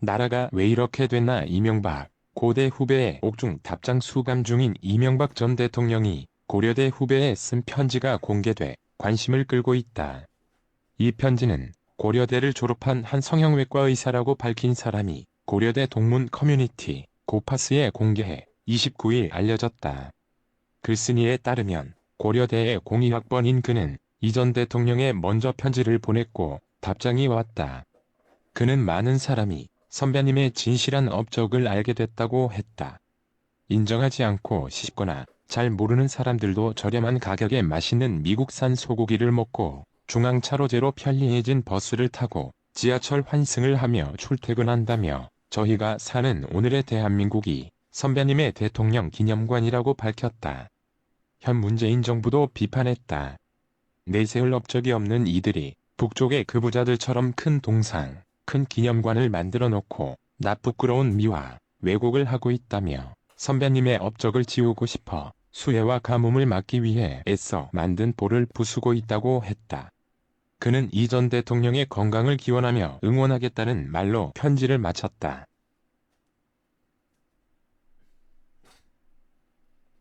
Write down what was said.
나라가 왜 이렇게 됐나 이명박 고대 후배의 옥중 답장 수감 중인 이명박 전 대통령이 고려대 후배에 쓴 편지가 공개돼 관심을 끌고 있다. 이 편지는 고려대를 졸업한 한 성형외과 의사라고 밝힌 사람이 고려대 동문 커뮤니티 고파스에 공개해 29일 알려졌다. 글쓴이에 따르면 고려대의 공의학번인 그는 이전 대통령에 먼저 편지를 보냈고 답장이 왔다. 그는 많은 사람이 선배님의 진실한 업적을 알게 됐다고 했다. 인정하지 않고 싶거나 잘 모르는 사람들도 저렴한 가격에 맛있는 미국산 소고기를 먹고 중앙차로제로 편리해진 버스를 타고 지하철 환승을 하며 출퇴근한다며 저희가 사는 오늘의 대한민국이 선배님의 대통령 기념관이라고 밝혔다. 현 문재인 정부도 비판했다. 내세울 업적이 없는 이들이 북쪽의 그 부자들처럼 큰 동상, 큰 기념관을 만들어 놓고 나 부끄러운 미화, 왜곡을 하고 있다며 선배님의 업적을 지우고 싶어 수혜와 가뭄을 막기 위해 애써 만든 볼을 부수고 있다고 했다. 그는 이 전 대통령의 건강을 기원하며 응원하겠다는 말로 편지를 마쳤다.